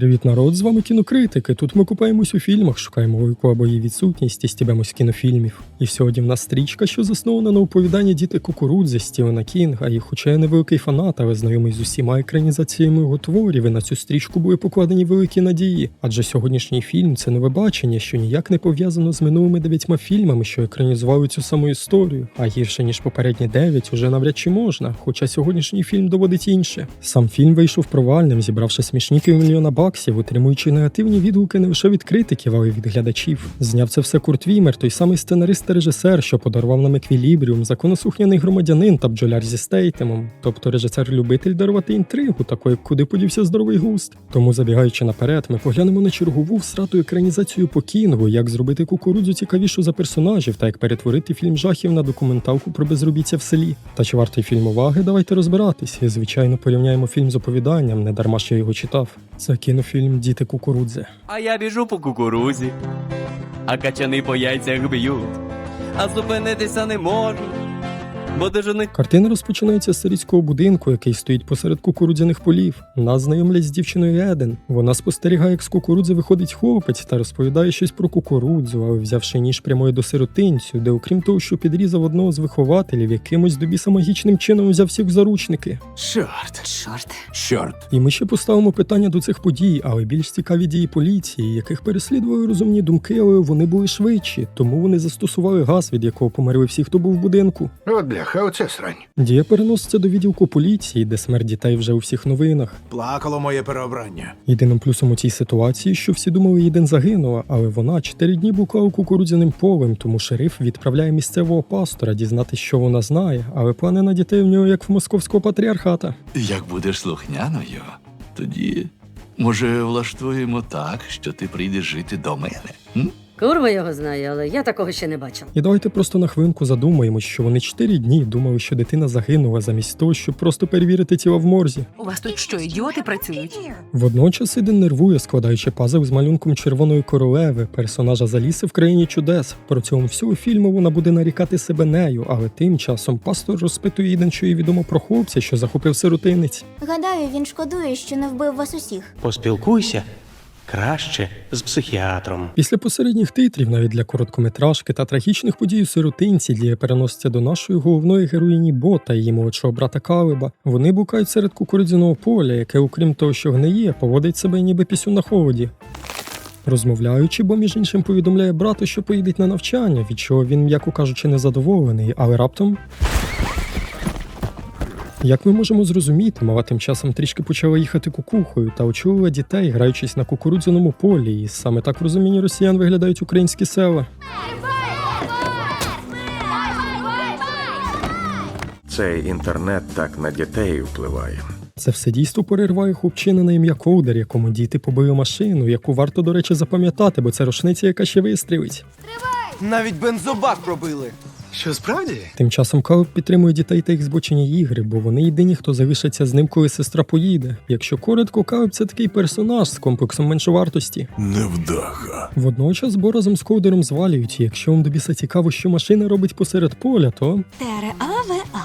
Привіт, народ! З вами кінокритики. Тут ми купаємось у фільмах, шукаємо логіку або її відсутність і стібемось кінофільмів. І сьогодні в нас стрічка, що заснована на оповіданні діти кукурудзи Стівена Кінга. І хоча я не великий фанат, але знайомий з усіма екранізаціями його творів, і на цю стрічку були покладені великі надії. Адже сьогоднішній фільм це нове бачення, що ніяк не пов'язано з минулими дев'ятьма фільмами, що екранізували цю саму історію. А гірше ніж попередні дев'ять уже навряд чи можна. Хоча сьогоднішній фільм доводить інше. Сам фільм вийшов провальним, зібравши смішні півмільйона баксів, отримуючи негативні відгуки не лише від критиків, але й від глядачів. Зняв це все Курт Вімер, той самий сценарист та режисер, що подарував нам еквілібріум, законосухняний громадянин та бджоляр зі стейтемом, тобто режисер-любитель дарувати інтригу, такою, куди подівся здоровий густ. Тому, забігаючи наперед, ми поглянемо на чергову всрату екранізацію по кінгу, як зробити кукурудзу цікавішу за персонажів та як перетворити фільм жахів на документалку про безробіття в селі. Та чи вартий фільм уваги? Давайте розбиратись. І, звичайно, порівняємо фільм з оповіданням, не дарма що його читав. Це кінофільм Діти кукурудзи. А я біжу по кукурузі, а качани по яйцях б'ють, а зупинитися не можу, бо дуже не Картина розпочинається з сирійського будинку, який стоїть посеред кукурудзяних полів. Нас знайомлять з дівчиною Еден. Вона спостерігає, як з кукурудзи виходить хлопець та розповідає щось про кукурудзу, але взявши ніж прямує до сиротинцю, де, окрім того, що підрізав одного з вихователів, якимось до біса магічним чином взяв всіх в заручники. Чорт. Чорт. Чорт. І ми ще поставимо питання до цих подій, але більш цікаві дії поліції, яких переслідували розумні думки, але вони були швидші, тому вони застосували газ, від якого померли всі, хто був в будинку. От бляха, оце срань. Дія переноситься до відділку поліції, де смерть дітей вже у всіх новинах. Плакало моє переобрання. Єдиним плюсом у цій ситуації, що всі думали, Єдин загинула, але вона чотири дні блукала кукурудзяним полем, тому шериф відправляє місцевого пастора дізнатися, що вона знає, але плани на дітей в нього як в московського патріархата. Як будеш слухняною, тоді може влаштуємо так, що ти прийдеш жити до мене. М? Курва його знає, але я такого ще не бачив. І давайте просто на хвилинку задумаємось, що вони чотири дні думали, що дитина загинула, замість того, щоб просто перевірити тіло в морзі. У вас тут що, ідіоти працюють? Водночас Іден нервує, складаючи пазл з малюнком червоної королеви, персонажа Заліси в країні чудес. Про цьому всього фільму вона буде нарікати себе нею, але тим часом пастор розпитує Іден, що їй відомо про хлопця, що захопив сиротинець. Гадаю, він шкодує, що не вбив вас усіх. Поспілкуйся краще з психіатром. Після посередніх титрів, навіть для короткометражки та трагічних подій у сиротинці, дія переноситься до нашої головної героїні Бота її молодшого брата Калиба. Вони букають серед кукурудзяного поля, яке, окрім того, що гниє, поводить себе ніби пісю на холоді. Розмовляючи, бо між іншим повідомляє брату, що поїдеть на навчання, від чого він, м'яко кажучи, незадоволений, але раптом. Як ми можемо зрозуміти, мала тим часом трішки почала їхати кукухою та очолила дітей, граючись на кукурудзяному полі, і саме так в розумінні росіян виглядають українські села. Цей інтернет так на дітей впливає. Це все дійство перерває хлопчина на ім'я Коудер, якому діти побили машину, яку варто, до речі, запам'ятати, бо це рушниця, яка ще вистрілить. Навіть бензобак пробили. Що справді? Тим часом Калеб підтримує дітей та їх збочені ігри, бо вони єдині, хто залишиться з ним, коли сестра поїде. Якщо коротко, Калеб це такий персонаж з комплексом меншовартості. Невдаха. Водночас бо разом з Коудером звалюють, і якщо вам до біса цікаво, що машина робить посеред поля, то Тере-аве-а.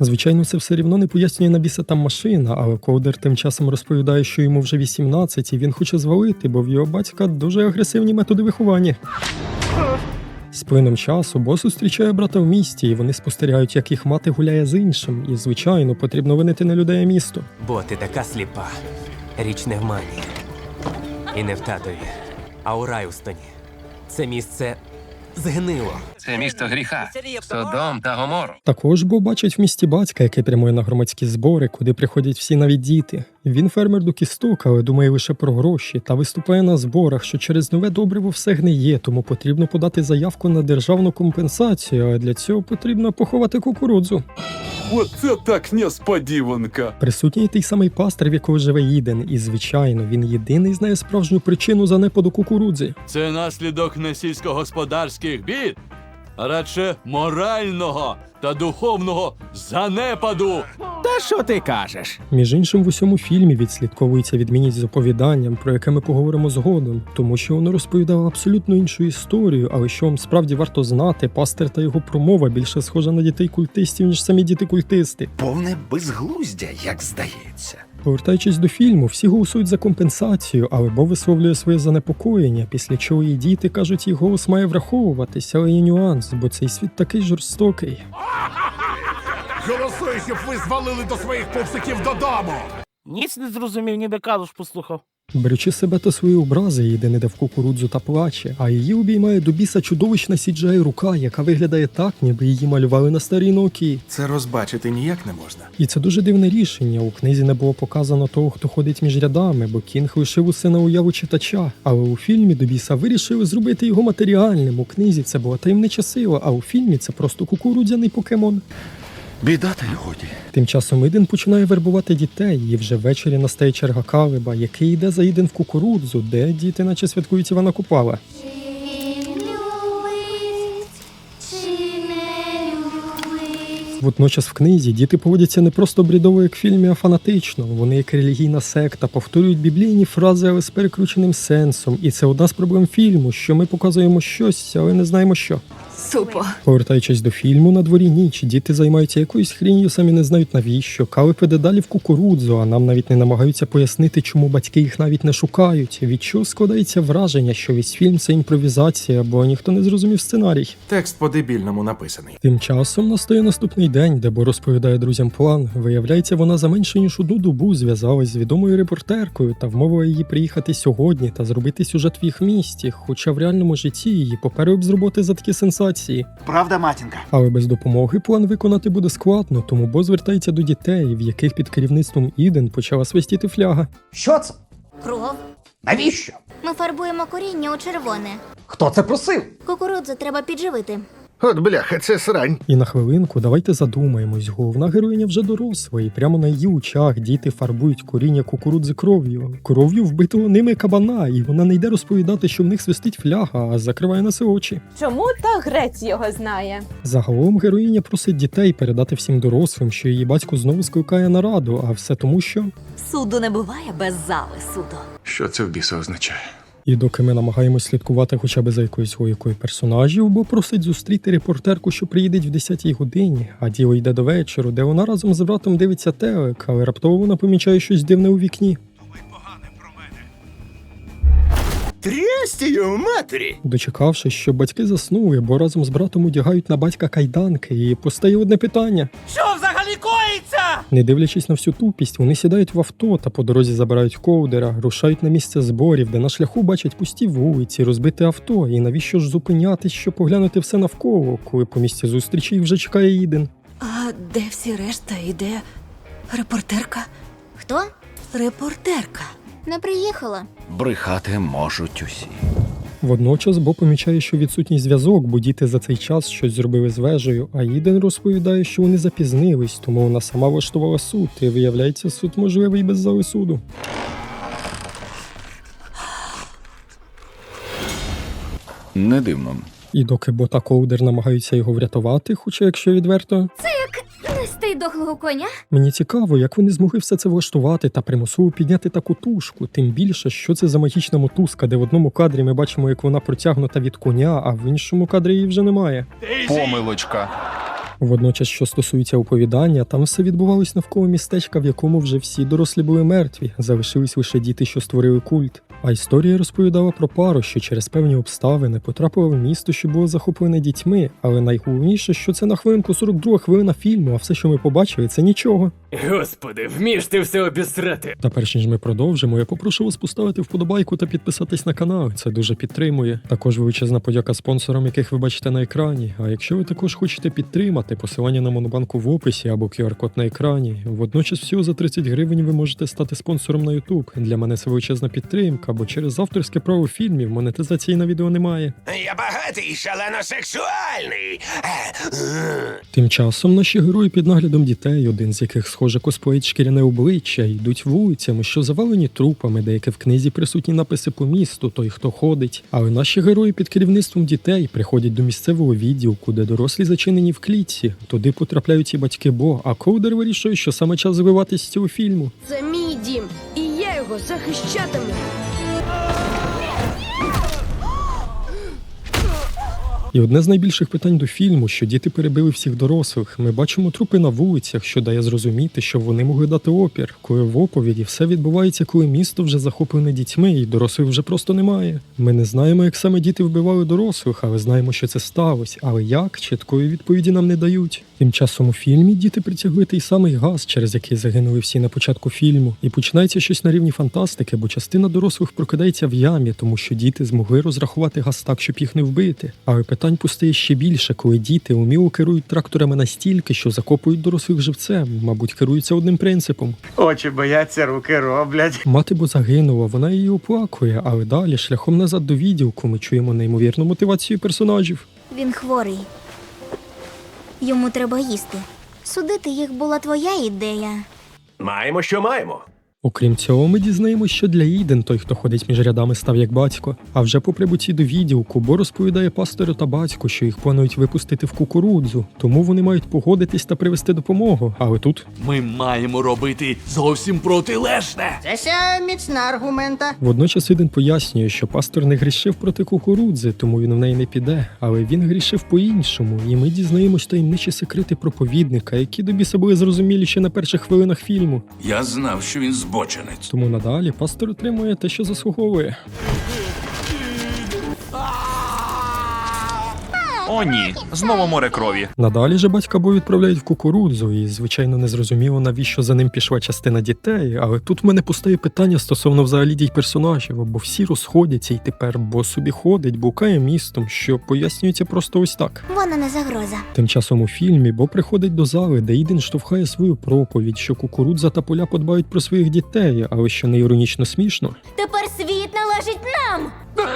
Звичайно, це все рівно не пояснює на біса там машина, але Коудер тим часом розповідає, що йому вже 18, і він хоче звалити, бо в його батька дуже агресивні методи виховання. З плином часу бос зустрічає брата в місті, і вони спостерігають, як їх мати гуляє з іншим. І, звичайно, потрібно винити на людей місто. Бо ти така сліпа. Річ не в мані. І не в татові, а у Раюстоні. Це місце згнило. Це місто гріха, Содом та Гомору. Також Бо бачить в місті батька, який прямує на громадські збори, куди приходять всі навіть діти. Він фермер до кісток, але думає лише про гроші та виступає на зборах, що через нове добриво все гниє, тому потрібно подати заявку на державну компенсацію, а для цього потрібно поховати кукурудзу. Оце так несподіванка. Присутній той самий пастор, в якого живе Іден, і звичайно, він єдиний знає справжню причину занепаду кукурудзи. Це наслідок не сільськогосподарських бід, а радше морального та духовного занепаду. Та що ти кажеш? Між іншим, в усьому фільмі відслідковується відмінність з оповіданням, про яке ми поговоримо згодом, тому що воно розповідало абсолютно іншу історію, але що вам справді варто знати, пастир та його промова більше схожа на дітей культистів, ніж самі діти культисти. Повне безглуздя, як здається. Повертаючись до фільму, всі голосують за компенсацію, але Бо висловлює своє занепокоєння, після чого її діти кажуть, їх голос має враховуватись, але є нюанс, бо цей світ такий жорстокий. Голосуй, щоб ви звалили до своїх пупсиків додому! Ніц не зрозумів, ніби калуш послухав. Беручи себе та свої образи, їде не де в кукурудзу та плаче, а її обіймає до біса чудовищна сіджає рука, яка виглядає так, ніби її малювали на старій Nokia. Це розбачити ніяк не можна. І це дуже дивне рішення. У книзі не було показано того, хто ходить між рядами, бо Кінг лишив усе на уяву читача. Але у фільмі до біса вирішили зробити його матеріальним. У книзі це була таємнича сила, а у фільмі це просто кукурудзяний покемон. Біда та й годі. Тим часом Іден починає вербувати дітей, і вже ввечері настає черга Калиба, який йде за Іден в кукурудзу, де діти наче святкують Івана Купала. Водночас в книзі діти поводяться не просто брідово, як в фільмі, а фанатично. Вони як релігійна секта, повторюють біблійні фрази, але з перекрученим сенсом. І це одна з проблем фільму, що ми показуємо щось, але не знаємо що. Супо. Повертаючись до фільму, на дворі ніч, діти займаються якоюсь хрінью, самі не знають навіщо. Кали піде далі в кукурудзу, а нам навіть не намагаються пояснити, чому батьки їх навіть не шукають. Від чого складається враження, що весь фільм це імпровізація, бо ніхто не зрозумів сценарій. Текст по-дебільному написаний. Тим часом настає наступний день, де Бо розповідає друзям план. Виявляється, вона за менше ніж одну добу зв'язалась з відомою репортеркою та вмовила її приїхати сьогодні та зробити сюжет в їх місті. Хоча в реальному житті її поперед з роботи за такі сенсації. Правда, матінка? Але без допомоги план виконати буде складно, тому Бо звертається до дітей, в яких під керівництвом Іден почала свистіти фляга. Що це? Кров. Навіщо? Ми фарбуємо коріння у червоне. Хто це просив? Кукурудзу треба підживити. От бляха, це срань. І на хвилинку давайте задумаємось, головна героїня вже доросла, і прямо на її очах діти фарбують коріння кукурудзи кров'ю. Кров'ю вбитого ними кабана, і вона не йде розповідати, що в них свистить фляга, а закриває на це очі. Чому та грець його знає? Загалом героїня просить дітей передати всім дорослим, що її батько знову скликає нараду, а все тому, що. Суду не буває без зали суду. Що це в біса означає? І доки ми намагаємось слідкувати хоча б за якоюсь логікою персонажів, бо просить зустріти репортерку, що приїде в 10-й годині, а діло йде до вечору, де вона разом з братом дивиться телек, але раптово вона помічає щось дивне у вікні. Трястію матері! Дочекавшись, що батьки заснули, бо разом з братом одягають на батька кайданки, і постає одне питання. Що взагалі коїться? Не дивлячись на всю тупість, вони сідають в авто та по дорозі забирають ковдера, рушають на місце зборів, де на шляху бачать пусті вулиці, розбите авто. І навіщо ж зупинятись, щоб поглянути все навколо, коли по місці зустрічі їх вже чекає Іден. А де всі решта і де репортерка? Хто? Репортерка. Не приїхала. Брехати можуть усі. Водночас Бо помічає, що відсутній зв'язок, бо діти за цей час щось зробили з вежею, а Іден розповідає, що вони запізнились, тому вона сама влаштувала суд, і виявляється, суд можливий без зали суду. Не дивно. І доки Бо та Коудер намагаються його врятувати, хоча якщо відверто, Нести дохлого коня? мені цікаво, як вони змогли все це влаштувати та примусово підняти таку тушку. Тим більше, що це за магічна мотузка, де в одному кадрі ми бачимо, як вона протягнута від коня, а в іншому кадрі її вже немає. Помилочка. Водночас, що стосується оповідання, там все відбувалось навколо містечка, в якому вже всі дорослі були мертві, залишились лише діти, що створили культ. А історія розповідала про пару, що через певні обставини потрапила в місто, що було захоплене дітьми. Але найголовніше, що це на хвилинку 42 хвилина фільму, а все, що ми побачили, це нічого. Господи, вмієш ти все обісрати. Та перш ніж ми продовжимо, я попрошу вас поставити вподобайку та підписатись на канал. Це дуже підтримує. Також величезна подяка спонсорам, яких ви бачите на екрані. А якщо ви також хочете підтримати, посилання на монобанку в описі або QR-код на екрані. Водночас всього за 30 гривень ви можете стати спонсором на YouTube. Для мене це величезна підтримка, бо через авторське право фільмів монетизації на відео немає. Я багатий, шалено сексуальний. Тим часом наші герої під наглядом дітей, один з яких схоже косплеїть шкіряне обличчя, йдуть вулицями, що завалені трупами, деякі в книзі присутні написи по місту, той хто ходить. Але наші герої під керівництвом дітей приходять до місцевого відділку, де дорослі зачинені в клітці. Туди потрапляють і батьки Бо, а Коудер вирішує, що саме час звиватись з цього фільму. Це мій дім, і я його захищатиму. І одне з найбільших питань до фільму, що діти перебили всіх дорослих. Ми бачимо трупи на вулицях, що дає зрозуміти, що вони могли дати опір, коли в оповіді все відбувається, коли місто вже захоплене дітьми, і дорослих вже просто немає. Ми не знаємо, як саме діти вбивали дорослих, але знаємо, що це сталося. Але як чіткої відповіді нам не дають. Тим часом у фільмі діти притягли той самий газ, через який загинули всі на початку фільму, і починається щось на рівні фантастики, бо частина дорослих прокидається в ямі, тому що діти змогли розрахувати газ так, щоб їх не вбити. Але питань постає ще більше, коли діти уміло керують тракторами настільки, що закопують дорослих живцем, мабуть, керуються одним принципом. Очі бояться, руки роблять. Мати бо загинула, вона її оплакує, але далі, шляхом назад до відділку, ми чуємо неймовірну мотивацію персонажів. Він хворий. Йому треба їсти. Судити їх була твоя ідея. Маємо, що маємо. Окрім цього, ми дізнаємося, що для Іден той, хто ходить між рядами, став як батько. А вже по прибутті до відділку, Бо розповідає пастору та батьку, що їх планують випустити в кукурудзу, тому вони мають погодитись та привезти допомогу. Але тут Ми маємо робити зовсім протилежне. Це ще міцна аргумента. водночас Іден пояснює, що пастор не грішив проти кукурудзи, тому він в неї не піде. Але він грішив по-іншому, і ми дізнаємось таємничі секрети проповідника, які до біса були зрозумілі ще на перших хвилинах фільму. Я знав, що він збоченець. Тому надалі пастор отримує те, що заслуговує. О, ні, знову море крові. Надалі же батька Бо відправляють в кукурудзу, і звичайно не зрозуміло, навіщо за ним пішла частина дітей. Але тут в мене постає питання стосовно взагалі дій персонажів, бо всі розходяться, і тепер Бо собі ходить, букає містом, що пояснюється просто ось так. Вона не загроза. Тим часом у фільмі Бо приходить до зали, де Іден штовхає свою проповідь, що кукурудза та поля подбають про своїх дітей, але що не іронічно смішно. Тепер світ належить нам.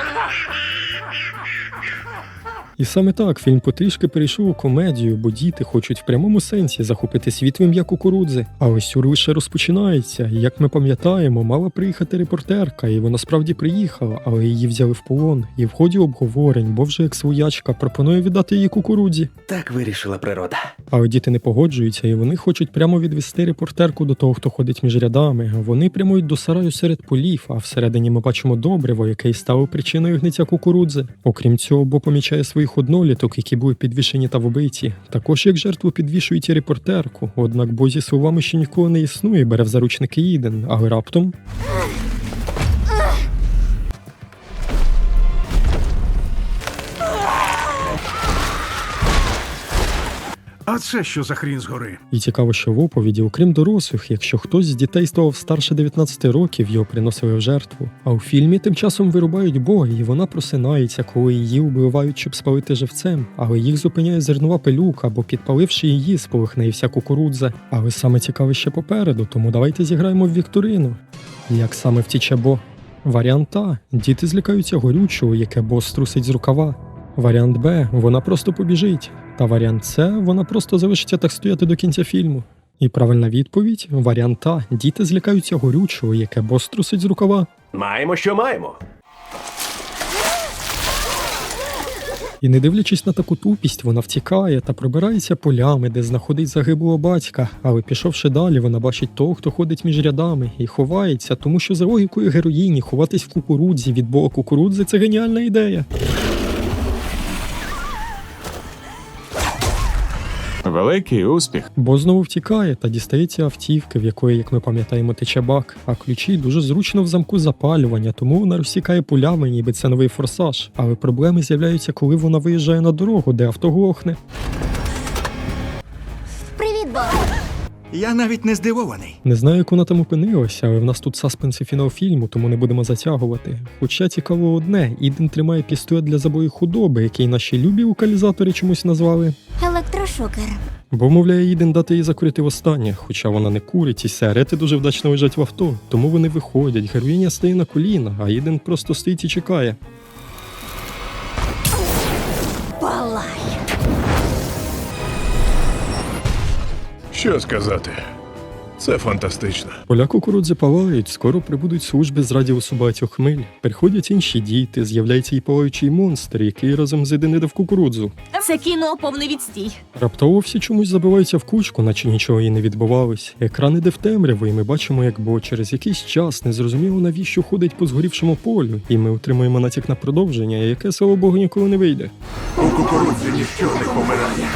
І саме так фільм потрішки перейшов у комедію, бо діти хочуть в прямому сенсі захопити світ в ім'я кукурудзи. А ось сюр лише розпочинається. І як ми пам'ятаємо, мала приїхати репортерка, і вона справді приїхала, але її взяли в полон. І в ході обговорень, бо вже як своячка пропонує віддати її кукурудзі. Так вирішила природа. Але діти не погоджуються, і вони хочуть прямо відвести репортерку до того, хто ходить між рядами. Вони прямують до сараю серед полів, а всередині ми бачимо добриво, яке й стало причиною гниття кукурудзи. Окрім цього, Бо помічає своїх одноліток, які були підвішені та вбиті. Також як жертву підвішують і репортерку. Однак бозі словами, що ніколи не існує, бере в заручники Іден, але раптом. А це що за хрін згори? І цікаво, що в оповіді, окрім дорослих, якщо хтось з дітей ставав старше 19 років, його приносили в жертву. А у фільмі тим часом вирубають Бога, і вона просинається, коли її вбивають, щоб спалити живцем. Але їх зупиняє зернова пилюка, бо підпаливши її, сполихне і вся кукурудза. Але саме цікаве ще попереду, тому давайте зіграємо в вікторину. Як саме втіче Бо? Варіант А. Діти злякаються горючого, яке Бо струсить з рукава. Варіант Б. Вона просто побіжить. Та варіант С. Вона просто залишиться так стояти до кінця фільму. І правильна відповідь варіант А. Діти злякаються горючого, яке бос трусить з рукава. Маємо, що маємо. І не дивлячись на таку тупість, вона втікає та пробирається полями, де знаходить загиблого батька. Але пішовши далі, вона бачить того, хто ходить між рядами, і ховається, тому що за логікою героїні ховатись в кукурудзі від бога кукурудзи це геніальна ідея. Великий успіх. Бо знову втікає та дістається автівки, в якої, як ми пам'ятаємо, тече бак. А ключі дуже зручно в замку запалювання, тому вона розсікає пулями, ніби це новий форсаж. Але проблеми з'являються, коли вона виїжджає на дорогу, де авто глохне. Я навіть не здивований. Не знаю, як вона там опинилася, але в нас тут саспенс і фінал фільму, тому не будемо затягувати. Хоча цікаво одне, Іден тримає пістолет для забою худоби, який наші любі локалізатори чомусь назвали. Електрошокер. Бо вмовляє Іден дати їй закурити востаннє, хоча вона не курить, і сигарети дуже вдачно лежать в авто. Тому вони виходять, героїня стає на коліна, а Іден просто стоїть і чекає. Що сказати? Це фантастично. Поля кукурудзи палають, скоро прибудуть служби з радіусу багатьох миль. Приходять інші діти, з'являється і палаючий монстр, який разом з Едини в кукурудзу. Це кіно повний відстій. Раптово всі чомусь забиваються в кучку, наче нічого і не відбувалось. Екран іде в темряву, і ми бачимо, як Бо через якийсь час незрозуміло навіщо ходить по згорівшому полю, і ми отримуємо натяк на продовження, яке, слава Богу, ніколи не вийде. У кукурудзі ніщо не помирає.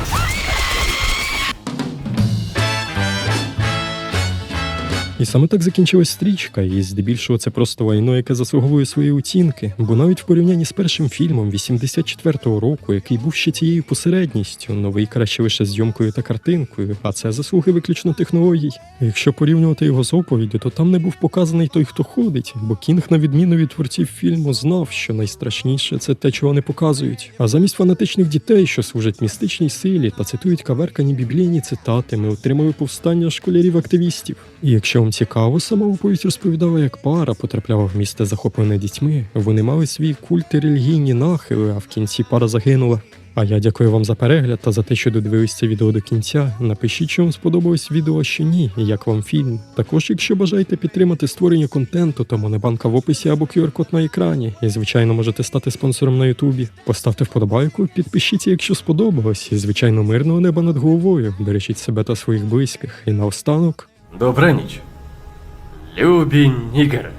Саме так закінчилась стрічка, і здебільшого це просто лайно, яке заслуговує свої оцінки. Бо навіть в порівнянні з першим фільмом 84-го року, який був ще тією посередністю, новий краще лише зйомкою та картинкою, а це заслуги виключно технологій. Якщо порівнювати його з оповіддю, то там не був показаний той, хто ходить, бо Кінг, на відміну від творців фільму, знав, що найстрашніше це те, чого не показують. А замість фанатичних дітей, що служать містичній силі та цитують каверкані біблійні цитати, ми отримали повстання школярів-активістів. І якщо вам цікаво, сама оповідь розповідала, як пара потрапляла в місце захоплене дітьми. Вони мали свій культ і релігійні нахили, а в кінці пара загинула. А я дякую вам за перегляд та за те, що додивились це відео до кінця. Напишіть, чи вам сподобалось відео, а що ні, як вам фільм. Також, якщо бажаєте підтримати створення контенту, то монобанка в описі або QR-код на екрані. І, звичайно, можете стати спонсором на Ютубі. Поставте вподобайку, підпишіться, якщо сподобалось. І, звичайно, мирного неба над головою. Бережіть себе та своїх близьких. І наостанок. Добра ніч. Любі нігери.